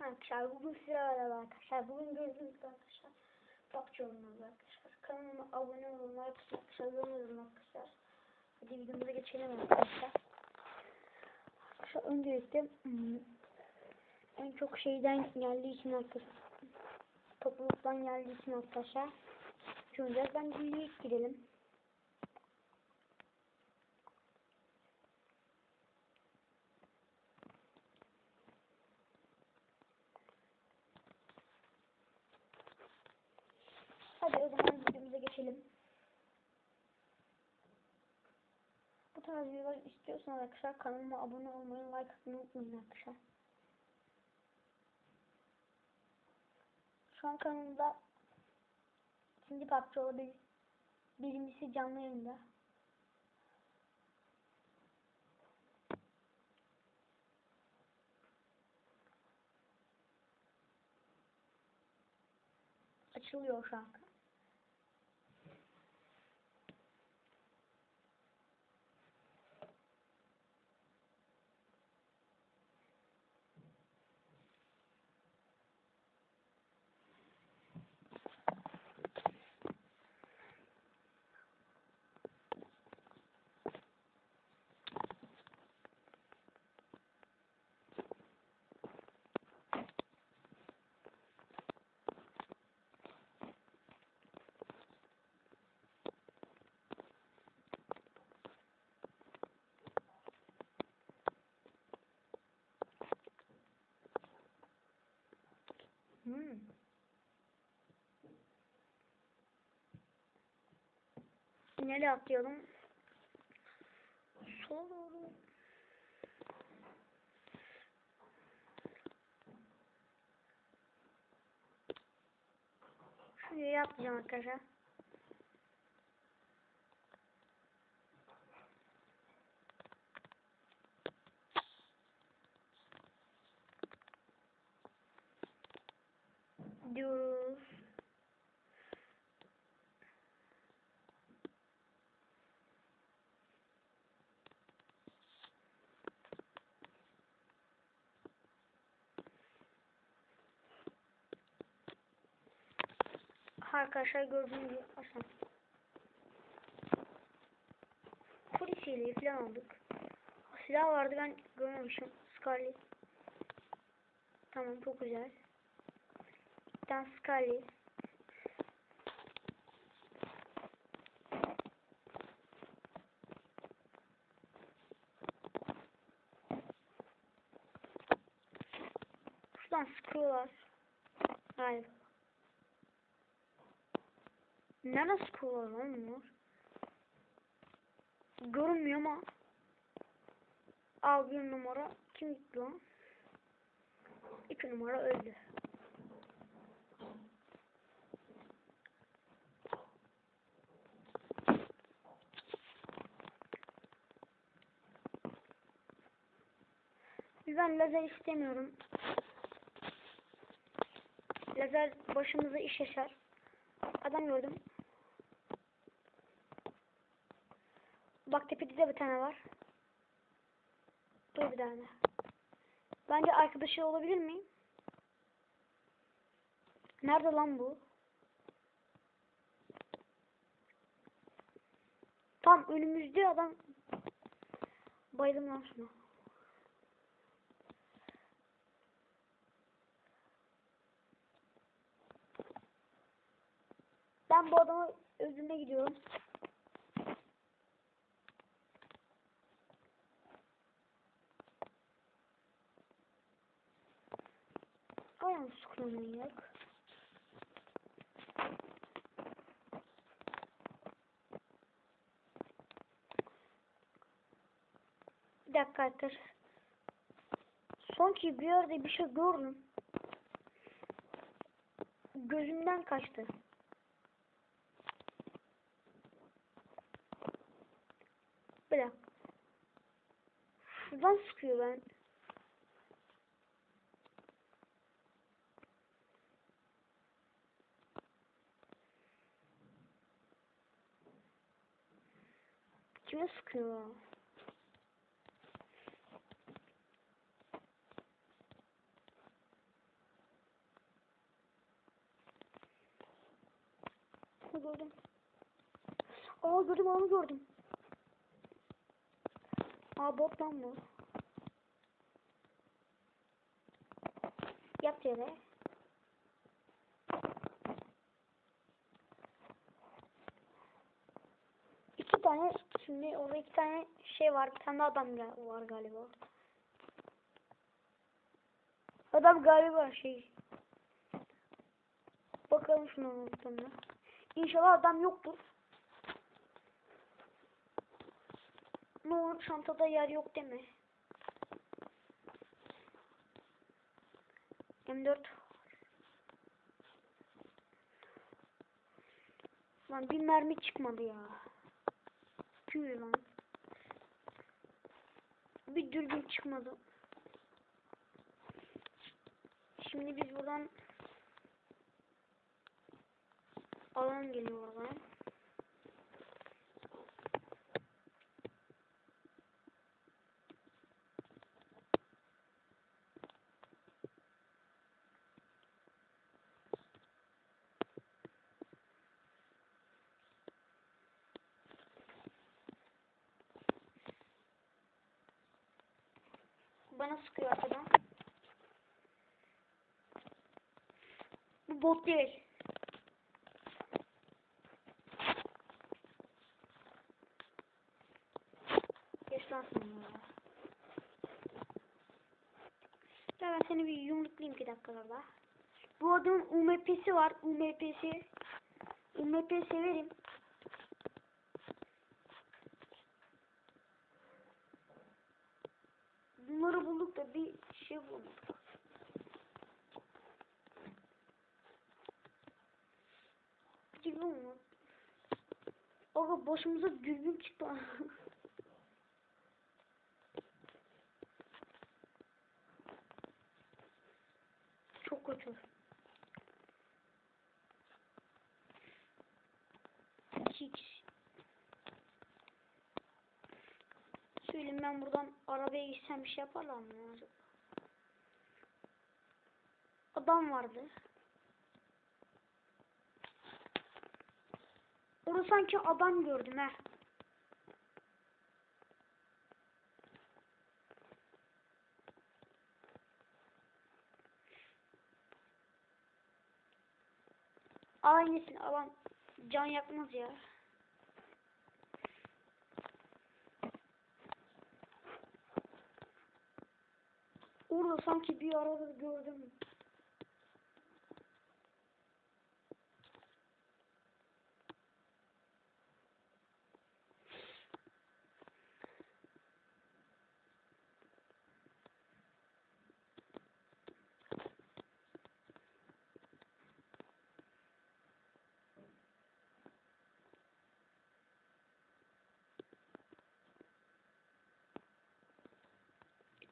Arkadaşlar bugün sizlerle arkadaşlar. Bugün gördüğünüz arkadaşlar. PUBG oynuyoruz arkadaşlar. Kanalıma abone olun. Arkadaşlar. Yazın arkadaşlar. Hadi videomuza geçelim arkadaşlar. Arkadaşlar öncelikle hmm, en çok şeyden geldiği için arkadaşlar. Topluluktan geldiği için arkadaşlar. Şöyle ben videoya girelim. Hadi o zaman videomuza geçelim. Bu tarz videolar istiyorsanız arkadaşlar kanalıma abone olmayı, like atmayı unutmayın arkadaşlar. Şu an kanalımda ikinci PUBG olabilir. Birincisi canlı yayında. Açılıyor şu an. Hmm. Nereye atlayalım? Sola doğru. Şuraya atlayacağım arkadaşlar. Diyoruz. Arkadaşlar gördüğünüz gibi aşağı. Polis yeleği falan aldık. Silah vardı ben görmemişim. Scarlet. Tamam çok güzel. Tane Scully. Şuradan sıkıyorlar. Hayır. Nerede sıkıyorlar lan bunlar? Görünmüyor ama. Al bir numara. Kim gitti lan? İki numara öldü. Ben lazer istemiyorum. Lazer başımıza iş açar. Adam gördüm. Bak tepede de bir tane var. Dur bir tane. Bence arkadaşı olabilir miyim? Nerede lan bu? Tam önümüzde adam. Bayıldım lan şuna. Ben bu adamı öldürmeye gidiyorum. Ayağım sıkıyor manyak. Bir dakika arkadaşlar. Sanki bir yerde bir şey gördüm. Gözümden kaçtı. Kime sıkıyor? Gördüm. Aa gördüm onu gördüm. Aa bottan mı? Yap yere. Tane şimdi orada iki tane şey var. Bir tane adam var galiba. Adam galiba şey. Bakalım şuna unuttumda. İnşallah adam yoktur. Ne olur çantada yer yok deme. M4 Lan bir mermi çıkmadı ya. Tüy lan. Bir dürbün çıkmadı. Şimdi biz buradan alan geliyor oradan. Bana sıkıyor arkadan. Bu bot değil. Geç lan sen ya. Ben seni bir yumruklayayım iki dakikalarda. Bu adamın UMP'si var. UMP'si. UMP severim. Bunları bulduk da bir şey bulmadık. Dürbün mü? Aga başımıza dürbün çıktı. Çok kötü. Hiç. Söyleyeyim ben buradan arabaya gitsem bir şey yaparlar mı? Adam vardı. Orada sanki adam gördüm he. Aynısını alan can yakmaz ya. Orada sanki bir arada gördüm.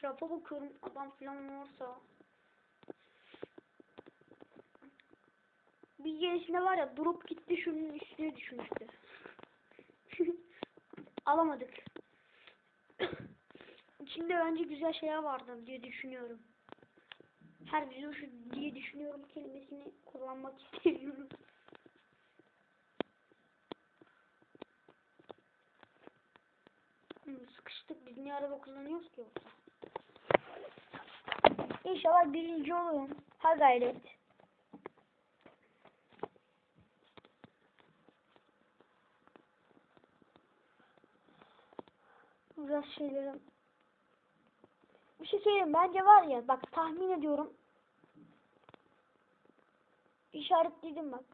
Etrafa bakıyorum adam falan varsa. Bir gerisinde var ya durup gitti şunun üstüne düşmüştü. Alamadık. İçinde bence güzel şeyler vardı diye düşünüyorum. Her video şu diye düşünüyorum kelimesini kullanmak istemiyorum. Hmm, sıkıştık biz niye araba kullanıyoruz ki yoksa? İnşallah birinci olurum. Ha gayret. Biraz şeylerim. Bir şey söyleyeyim. Bence var ya bak tahmin ediyorum. İşaretledim bak.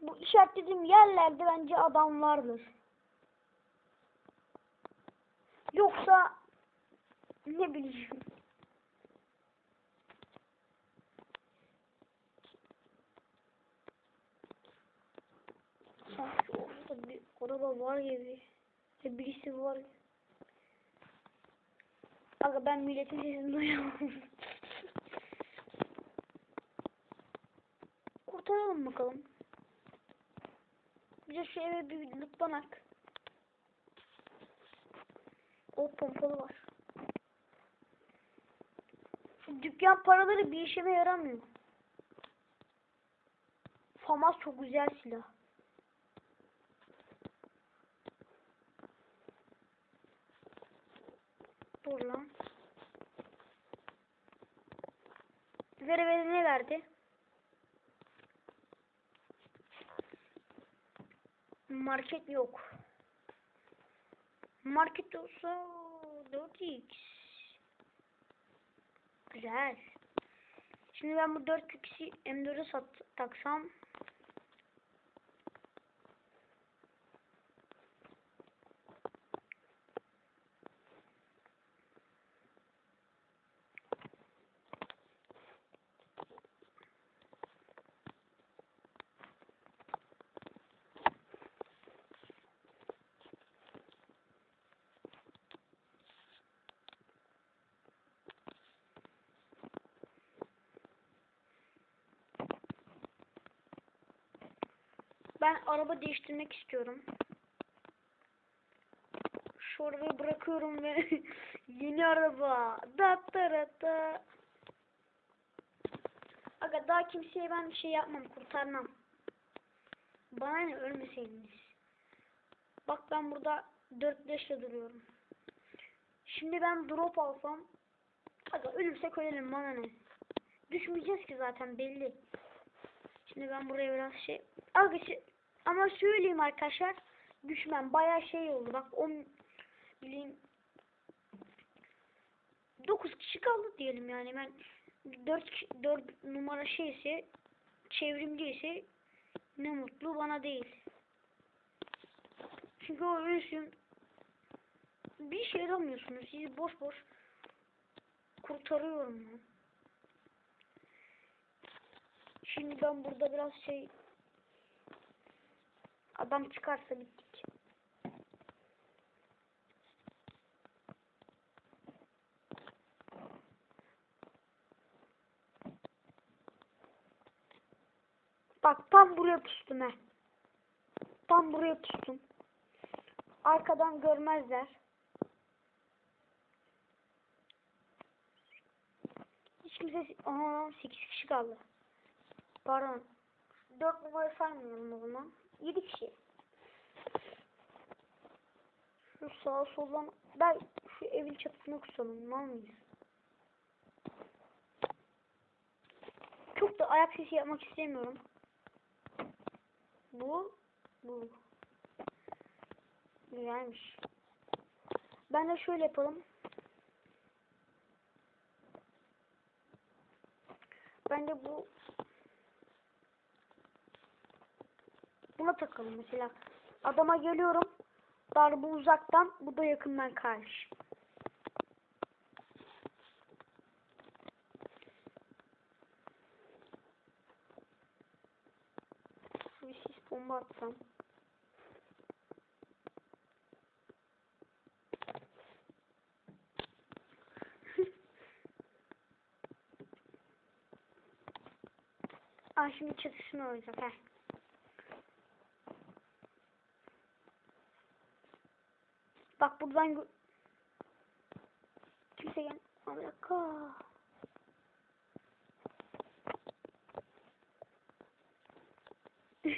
Bu işaretlediğim yerlerde bence adam vardır. Yoksa ne bileyim. Sanki orada bir araba var gibi. Ya birisi var. Aga ben milletin sesini duyamam. Kurtaralım bakalım. Bize şu eve bir lütfanak. O pompalı var. Dükkan paraları bir işime yaramıyor. FAMAS çok güzel silah. Dur lan. Vere vere ne verdi? Market yok. Market olsa 4x. Güzel. Şimdi ben bu 4x'i M4'e sat taksam Ben araba değiştirmek istiyorum. Şu arabayı bırakıyorum ve yeni araba. Da da da. Aga daha kimseye ben bir şey yapmam, kurtarmam. Bana ne ölmeseydiniz. Bak ben burada 4 ile duruyorum. Şimdi ben drop alsam Aga ölürsek ölelim bana ne. Düşmeyeceğiz ki zaten belli. Şimdi ben buraya biraz şey... Aga şey... Ama söyleyeyim arkadaşlar. Düşmem. Baya şey oldu. Bak 10 bileyim 9 kişi kaldı diyelim yani. Ben 4 4 numara şeyse çevrimci ise ne mutlu bana değil. Çünkü o ölüsün bir şey yaramıyorsunuz. Siz boş boş kurtarıyorum. Şimdi ben burada biraz şey adam çıkarsa gittik. Bak tam buraya pustum he. Tam buraya pustum. Arkadan görmezler. Hiç kimse... Aa 8 kişi kaldı. Pardon. 4 numara saymıyorum o zaman. 7 kişi. Şu sağa soldan... Ben şu evin çatısına kusalım. Mal mıyız? Çok da ayak sesi yapmak istemiyorum. Bu. Bu. Güzelmiş. Ben de şöyle yapalım. Ben de bu buna takalım mesela. Adama geliyorum. Darbe uzaktan, bu da yakından karşı. Bir sis bomba atsam. Aa şimdi çatışma olacak ha. Bak buradan kimse gel. Bir dakika.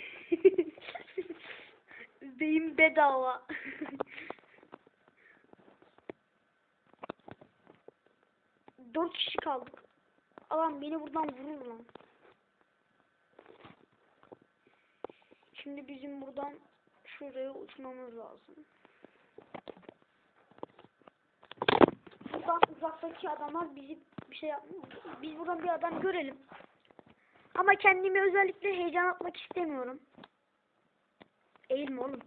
Beyin bedava. Dört kişi kaldık. Adam beni buradan vurur lan. Şimdi bizim buradan şuraya uçmamız lazım. Buradan uzaktaki adamlar bizi bir şey yapmıyor. Biz buradan bir adam görelim. Ama kendimi özellikle heyecan atmak istemiyorum. Eğilme oğlum.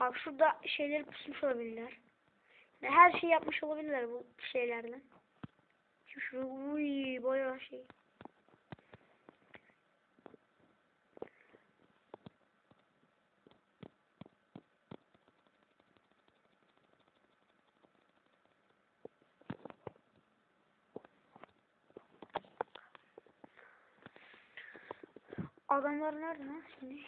Bak şurada şeyleri pusmuş olabilirler. Her şey yapmış olabilirler bu şeylerden. Şu şu uy bayağı şey. Adamlar nerede lan şimdi?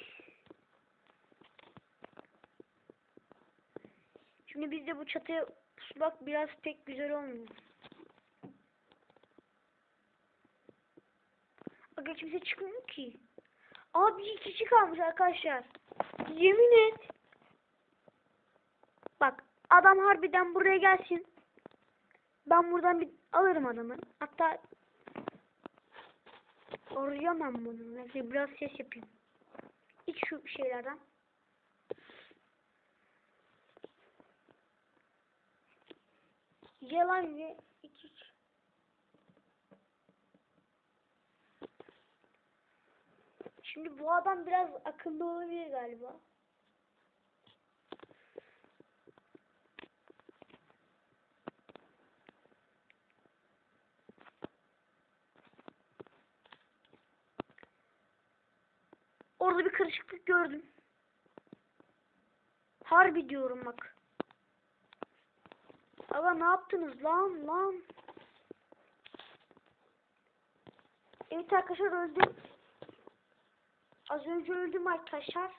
Şimdi bizde bu çatıya pusulak biraz pek güzel olmuyor. Bak kimse çıkmıyor ki. Abi bir kişi kalmış arkadaşlar. Yemin et. Bak adam harbiden buraya gelsin. Ben buradan bir alırım adamı. Hatta ben bunu. Neyse biraz ses yapayım. İç şu şeylerden. Yalan ye. İç iç. Şimdi bu adam biraz akıllı olabilir galiba. Orada bir karışıklık gördüm. Harbi diyorum bak. Aga ne yaptınız lan lan? Evet arkadaşlar öldüm. Az önce öldüm arkadaşlar.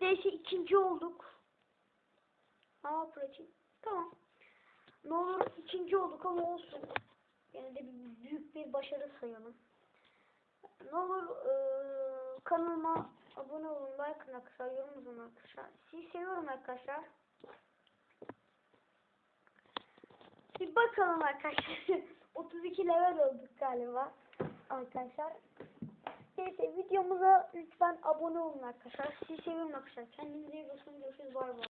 Neyse ikinci olduk. Aa pratik. Tamam. Ne olur ikinci olduk ama olsun. Yine de büyük bir başarı sayalım. Ne olur eee, kanalıma abone olun, like atın arkadaşlar, yorum yazın arkadaşlar. Sizi seviyorum arkadaşlar. Bir bakalım arkadaşlar. 32 level olduk galiba arkadaşlar. Neyse videomuza lütfen abone olun arkadaşlar. Sizi seviyorum arkadaşlar. Kendinize iyi bakın. Görüşürüz. Bay bay.